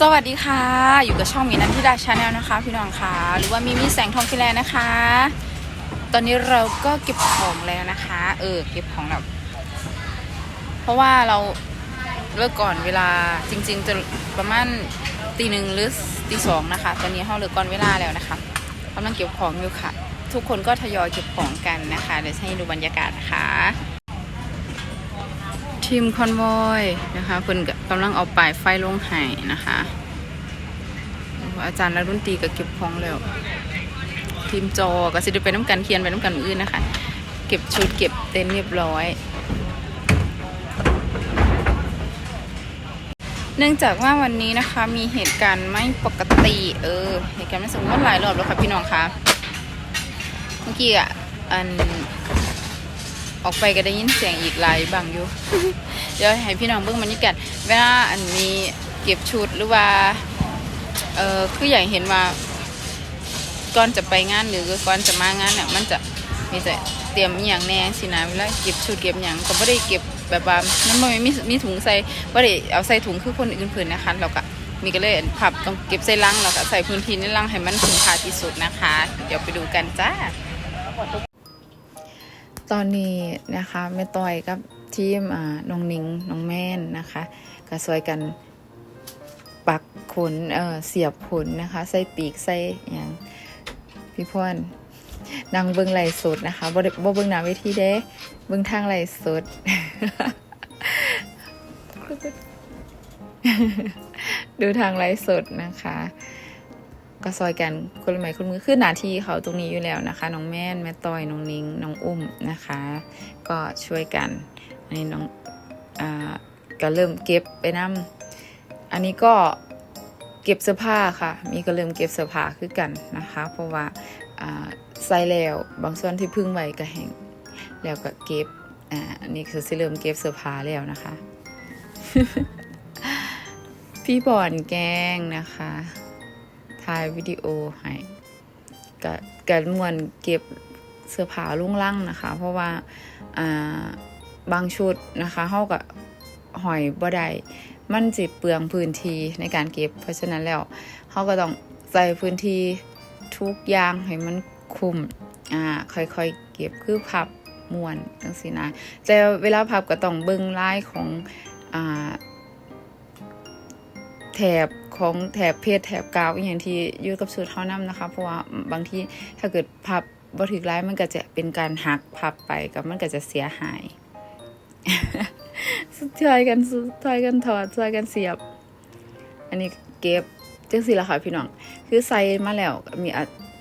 สวัสดีค่ะ อยู่กับช่องมีนันทิดาชาแนลนะคะ พี่น้องค่ะ หรือว่ามีมีแสงทองฟิแลนนะคะ ตอนนี้เราก็เก็บของแล้วนะคะ เออ เก็บของแล้วเพราะว่าเราเลิกก่อนเวลาจริง ๆ จะประมาณตีหนึ่งหรือตีสองนะคะ ตอนนี้เราเลิกก่อนเวลาแล้วนะคะกำลังเก็บของอยู่ค่ะ ทุกคนก็ทยอยเก็บของกันนะคะเดี๋ยวให้ดูบรรยากาศนะคะ ทีมคอนวอยนะคะเพิ่นกำลังเอาป้ายไฟลงให้นะคะ อาจารย์และรุ่นตีก็เก็บของแล้ว ทีมจอก็สิได้ไปน้ำกันเคียนไปน้ำกันมืออื่นนะคะ เก็บชุดเก็บเต็นท์เรียบร้อย เนื่องจากว่าวันนี้นะคะมีเหตุการณ์ไม่ปกติเออเหตุการณ์ไม่สมมติหลายรอบแล้วค่ะพี่น้องคะเมื่อกี้อะอัน ออกไปก็ได้ยินเสียงอีกหลายบางอยู่ เดี๋ยวให้พี่น้องเบิ่งบรรยากาศเวลาอันมีเก็บชุดหรือว่า เออคืออย่างเห็นว่าก่อนจะไปงานหรือก่อนจะมางานเนี่ยมันจะมีแต่เตรียมอย่างแน่สินะเวลาเก็บชุดเก็บอย่างก็ไม่ได้เก็บแบบว่ามันไม่มีมีถุงใส่ไม่ได้เอาใส่ถุงคือคนอื่นเพิ่นนะคะเราก็มีก็เลยพับต้องเก็บใส่ลังเราก็ใส่พื้นที่ในลังให้มันคุ้มค่าที่สุดนะคะ เดี๋ยวไปดูกันจ้า ตอนนี้นะคะแม่ต้อยกับทีมน้องนิงน้องแม่นนะคะก็ช่วยกันปักขนเออเสียบขนนะคะ ใส่ปีกใส่อย่างพี่พรนางเบิ้งไหลฟ์สดนะคะบ่บ่เบิ้งหน้าเวทีเด้เบิ้งทางไหลฟ์สดดูทางไลฟ์สดนะคะ ก็ซอยกันคนละไม้คนมือคือหน้าที่เขาตรงนี้อยู่แล้วนะคะ น้องแม่นแม่ต้อยน้องนิงน้องอุ้มนะคะ ก็ช่วยกัน อันนี้น้องอ่าก็เริ่มเก็บไปนํอันนี้ก็เก็บเสื้อผ้าค่ะ มีก็เริ่มเก็บเสื้อผ้าคือกันนะคะ เพราะว่าใส่แล้วบางส่วนที่พึ่งไว้ก็แห้งแล้วก็เก็บอ่าอันนี้คือสิเริ่มเก็บเสื้อผ้าแล้วนะคะ พี่บอนแก้งนะคะ ถ่ายวิดีโอให้กะกะมวนเก็บเสื้อผ้าลุ่งลั่งนะคะ เพราะว่าอ่าบางชุดนะคะเฮากับหอยบ่ได้มันสิเปลืองพื้นที่ในการเก็บ เพราะฉะนั้นแล้วเฮาก็ต้องใส่พื้นที่ทุกอย่างให้มันคุมอ่าค่อยๆเก็บคือพับมวนจังซี่นะแต่เวลาพับก็ต้องเบิ่งลายของอ่า แถบของแถบเพจแถบกาวอย่างที่ยู่กับชุดเท่านั้นนะคะ เพราะว่าบางที่ถ้าเกิดพับบ่ถึกร้ายมันก็จะเป็นการหักพับไปกับมันก็จะเสียหายสุดท้ายกันสุดท้ายกันถอดสุดท้ายกันเสียบ อันนี้เก็บจังสิละค่ะพี่น้อง คือใส่มาแล้วมี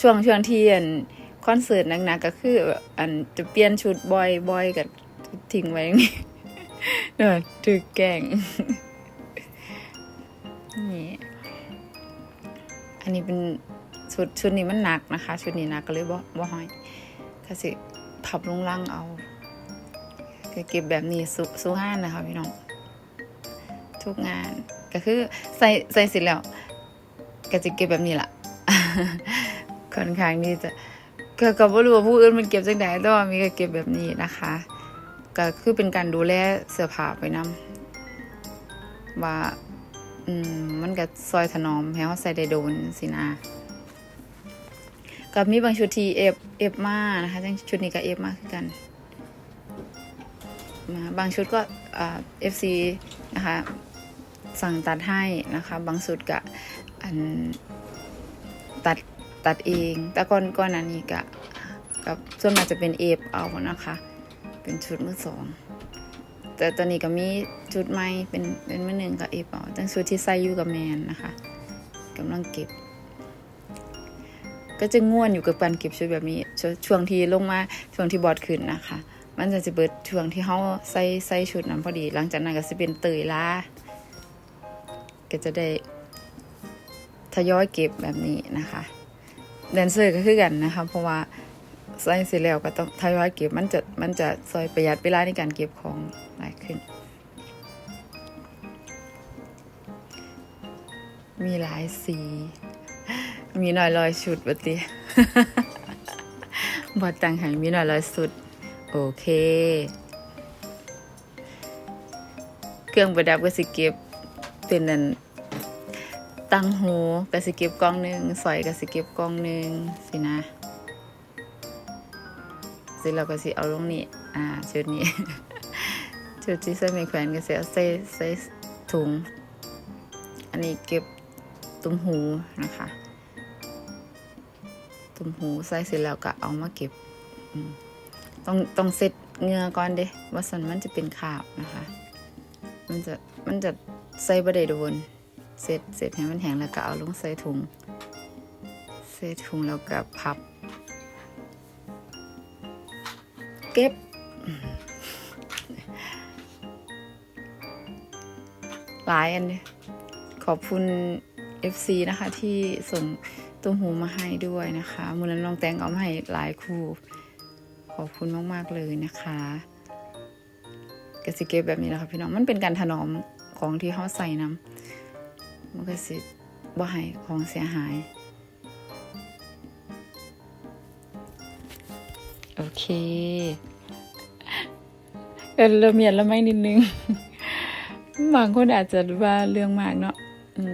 ช่วงช่วงที่อันคอนเสิร์ตหนักๆก็คืออันจะเปลี่ยนชุดบ่อยบอยกับทิ้งไว้อย่างนี้เนอะถือแกง อันนี้เป็นชุดชุดนี้มันหนักนะคะ ชุดนี้หนักก็เลยบ่บ่ห้อยก็สิพับลงล่างเอาก็เก็บแบบนี้สุสู้งานนะคะพี่น้องทุกงานก็คือใส่ใส่เสร็จแล้วก็จะเก็บแบบนี้ล่ะค่อนข้างที่จะก็ก็บ่รู้ว่าผู้อื่นมันเก็บจังไดแต่ว่ามีก็เก็บแบบนี้นะคะ ก็คือเป็นการดูแลเสื้อผ้าไปนำว่า อืมมันก็ซอยถนอมให้เขาใส่ได้โดนสินะกับมีบางชุดที่เอฟเอฟมานะคะจังชุดนี้ก็เอฟมาคือกันบางชุดก็เอฟซีนะคะสั่งตัดให้นะคะ บางชุดก็อันตัดตัดเอง แต่ก่อนก่อนอันนี้ก็กับส่วนมากจะเป็นเอฟเอานะคะ เป็นชุดมือสอง แต่ตอนนี้ก็มีชุดใหม่เป็นเป็นมือหนึ่งกับเอฟเอตั้งชุดที่ใส่อยู่กับแมนนะคะกำลังเก็บ ก็จะง่วนอยู่กับการเก็บชุดแบบนี้ชช่วงที่ลงมาช่วงที่บอดขึ้นนะคะ มันจะจะเบิดช่วงที่เขาใส่ใส่ชุดนั้นพอดี หลังจากนั้นก็จะเป็นเตยล่าก็จะได้ทยอยเก็บแบบนี้นะคะแดนเซอร์ก็คือกันนะคะ เพราะว่า ใส่เสร็จแล้วก็ต้องทยอยเก็บมันจะมันจะซอยประหยัดเวลาในการเก็บของหลายขึ้น มีหลายสี มีหน่อยลอยชุดบัติบอดตังหายมีหน่อยลอยสุด โอเค เครื่องประดับก็สิเก็บเป็นนันตังหูกสิเก็บกล่องหนึ่งสอยกสิเก็บกล่องหนึ่งสินะ ร็จแล้วก็สิเอาลงนี่อ่าชุดนี้ชุดที่ใส่ไม่แขวนก็สิเอาใส่ใส่ถุง อันนี้เก็บตุ้มหูนะคะ ตุ้มหูใส่เสร็จแล้วก็เอามาเก็บต้องต้องเซ็ตเงือก่อนเด้ว่าสันมันจะเป็นขาบนะคะ มันจะมันจะใส่บะได้โดนเสร็จเสร็จให้มันแห้งแล้วก็เอาลงใส่ถุง ใส่ถุงแล้วก็พับ เก็บ หลายอันเลยขอบคุณ FC นะคะ ที่ส่งตัวหูมาให้ด้วยนะคะมูลนั้นลองแต่งเอามาให้หลายคู่ ขอบคุณมาก ๆ เลยนะคะกสิเก็บแบบนี้นะคะพี่น้องมันเป็นการถนอมของที่เขาใส่น้ำมันก็สิบ่ให้ของเสียหาย เคเออเราเมียนล้วไม่นิดนึง บางคนอาจจะว่าเรื่องมากเนาะ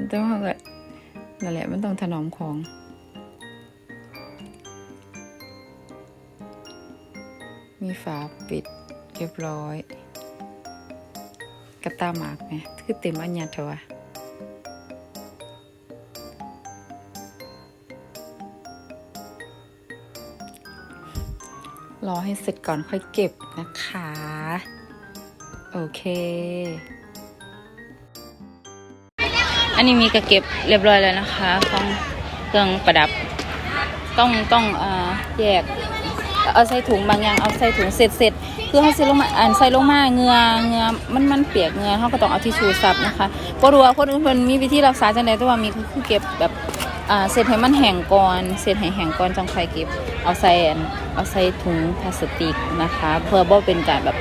แต่ว่าก็นั่นแหละมันต้องถนอมของมีฝาปิดเรียบร้อย กระตาหมากไหมคือเต็มอัญญาเถอะวะ รอให้เสร็จก่อนค่อยเก็บนะคะ โอเค อันนี้มีกระเก็บเรียบร้อยแล้วนะคะของเครื่องประดับ ต้องต้องเออแยกเอาใส่ถุงบางอย่างเอาใส่ถุงเสร็จเสร็จคือเขาใส่ลงมาอ่านใส่ลงมาเงือเงือมันมันเปียกเงือเขาก็ต้องเอาทิชชู่ซับนะคะก็รู้ว่าคนอื่นเพิ่นมีวิธีรักษาจังไดแต่ว่ามีคือเก็บแบบ อ่าเสร็จให้มันแห้งก่อนเสร็จให้แห้งก่อนจังค่อยเก็บ เอาใส่เอาใส่ถุงพลาสติกนะคะ เพื่อบ่เป็นการแบบ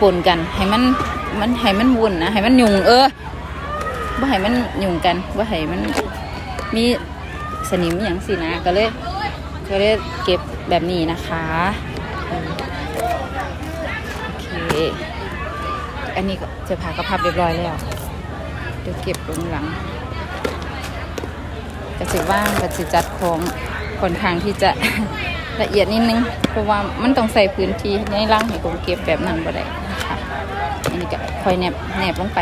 ปนกันให้มันมันให้มันวุ่นนะให้มันยุ่งเออบ่ให้มันยุ่งกันบ่ให้มันมีสนิมอย่างสินะก็เลยก็ได้เก็บแบบนี้นะคะโอเคอันนี้ก็เสื้อผ้าก็พับเรียบร้อยแล้วเดี๋ยวเก็บลงหลัง กระสิว่างกระสิจัดของค่อนข้างที่จะ ละเอียดนิดนึง เพราะว่ามันต้องใส่พื้นที่ในร่างให้ผมเก็บแบบนั้นบ่ได้นะคะอันนี้ก็ค่อยแนบแนบลงไป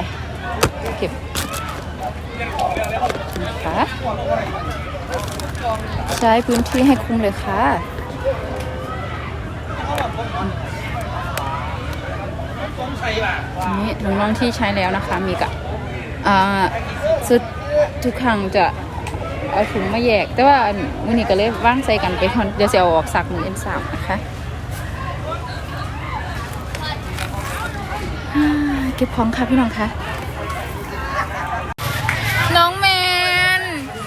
เก็บนะคะใช้พื้นที่ให้คุ้มเลยค่ะนี่ถุงน่องที่ใช้แล้วนะคะ มีกะอ่าสุดทุกครั้งจะ เอาถุงมาแยก แต่ว่าอันมื้อนี้ก็เลยว่างใส่กันไปก่อนเดี๋ยวจะเอาออกสักมือเอ็นสามนะคะเก็บของค่ะพี่น้องคะน้องแมน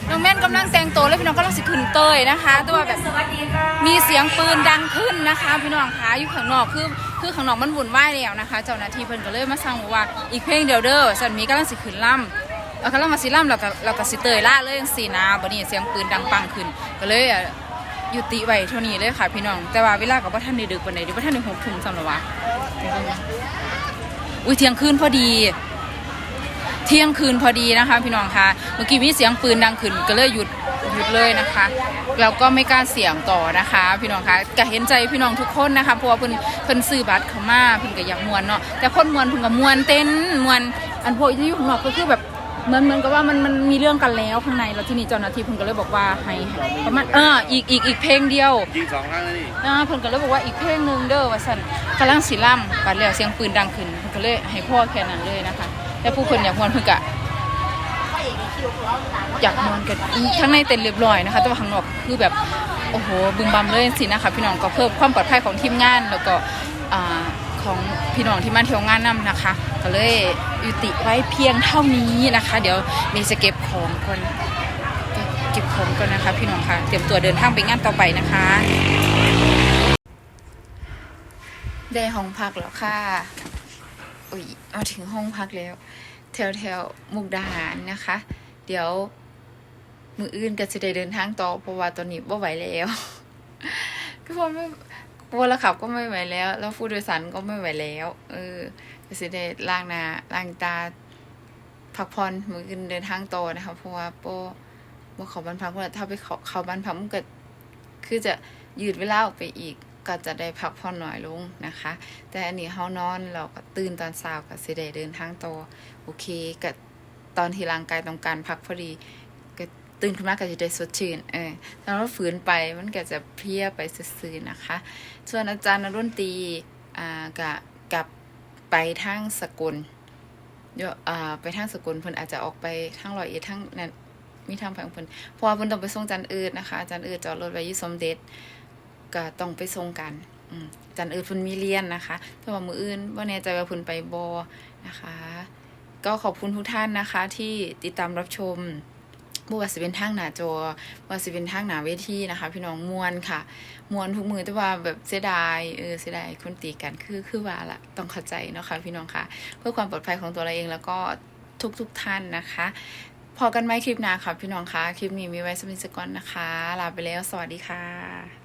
น้องแมนกำลังแต่งตัวแล้วพี่น้องกำลังสิขึ้นเตยนะคะแต่ว่าแบบมีเสียงปืนดังขึ้นนะคะ พี่น้องคะอยู่ข้างนอกคือคือข้างนอกมันวุ่นวายแล้วนะคะ เจ้าหน้าที่เพิ่นก็เลยมาสั่งว่าอีกเพลงเดียวเด้อสันมีกำลังสิขึ้นล่ำ เอากำลังมาสิล่ำเราก็เราก็สิเตยล่าเลยจังซี่นะบัดนี้เสียงปืนดังปังขึ้น ก็เลยอะยุติไว้เท่านี้เลยค่ะพี่น้อง แต่ว่าเวลาก็บ่ทันได้ดึกปานใดเดี๋ยวบ่ทันได้หกทุ่มซ้ำหรอวะอุ้ยเที่ยงคืนพอดี เที่ยงคืนพอดีนะคะ พี่น้องคะเมื่อกี้มีเสียงปืนดังขึ้น ก็เลยหยุดหยุดเลยนะคะแล้วก็ไม่กล้าเสี่ยงต่อนะคะ พี่น้องคะก็เห็นใจพี่น้องทุกคนนะคะเพราะว่าเพิ่นเพิ่นซื้อบัตรเข้ามาเพิ่นก็อยากมวนเนาะแต่คนมวนเพิ่นก็มวนเต้นมวนอันพวกที่อยู่ข้างนอกก็คือแบบ เหมือนเหมือนกับว่ามันมันมีเรื่องกันแล้วข้างในแล้วที่นี่เจ้าหน้าที่เพิ่นก็เลยบอกว่าให้ประมาณเอออีกอีกอีกเพลงเดียวยิงสองครั้งแล้วนี่อ่าเพิ่นก็เลยบอกว่าอีกเพลงหนึงเด้อว่าซั่นกำลังสิล่ำบัดแล้วเสียงปืนดังขึ้นเพิ่นก็เลยให้พ่อแค่นั้นเลยนะคะแต่ผู้คนอยากมวนเพิ่นก็อยากมวนกันทั้งในเต็นท์เรียบร้อยนะคะแต่ว่าข้างนอกคือแบบโอ้โหบึมบัมเลยสินะคะพี่น้องก็เพิ่มความปลอดภัยของทีมงานแล้วก็อ่า ของพี่น้องที่มาเที่ยวงานนํนะคะ ก็เลยยุติไว้เพียงเท่านี้นะคะ เดี๋ยวมีจะเก็บของก่อนเก็บของก่อนนะคะ พี่น้องค่ะเตรียมตัวเดินทางไปงานต่อไปนะคะ ได้ห้องพักแล้วค่ะอุ้ยมาถึงห้องพักแล้ว แถวแถวมุกดาหารนะคะ เดี๋ยวมืออื่นก็จะได้เดินทางต่อเพราะว่าตอนนี้ไม่ไหวแล้วก็เพ ราะไม่พวขับก็ไม่ไหวแล้ว แล้วผู้โดยสารก็ไม่ไหวแล้ว เออก็จะได้ล้างนาล้างตาพักผ่อนมืออื่นเดินทางโตนะคะเพราะว่าโปว่าเขาบ้านพักเมื่อถ้าไปเขาเขาบ้านพักมันก็คือจะยืดเวลาออกไปอีกก็จะได้พักผ่อนหน้อยลงนะคะ แต่อันนี้เฮานอนเราก็ตื่นตอนเช้าก็สิได้เดินทางโตโอเคก็ตอนที่ร่างกายต้องการพักพอดี ตื่นขึ้นมาก็จะได้สดชื่นเออถ้าเราฝืนไปมันก็จะเพลียไปซื่อๆนะคะ ส่วนอาจารย์นรุ่นตีอ่ากะกลับไปทางสกุลเดี๋ยวอ่าไปทางสกุลเพิ่นอาจจะออกไปทางรอยเอ็ดทางนั้นมีทางไปของเพิ่นเพราะว่าเพิ่นต้องไปส่งจันเอิดนะคะจันเอิดจอดรถไว้ยู่สมเด็จก็ต้องไปส่งกันอืมจันเอิดเพิ่นมีเรียนนะคะแต่ว่ามืออื่นว่าแน่ใจว่าเพิ่นไปบอนะคะ ก็ขอบคุณทุกท่านนะคะที่ติดตามรับชม บ่ว่าสิเป็นทางหน้าจอบ่ว่าสิเป็นทางหน้าเวทีนะคะ พี่น้องมวนค่ะมวนทุกมือแต่ว่าแบบเสียดายเออเสียดายคนตีกันคือคือว่าละต้องเข้าใจเนาะค่ะพี่น้องค่ะ เพื่อความปลอดภัยของตัวเราเองแล้วก็ทุกทุกท่านนะคะ พอกันไหมคลิปหน้าค่ะพี่น้องคะคลิปนี้มีไว้สมิสก่อนนะคะลาไปแล้ว สวัสดีค่ะ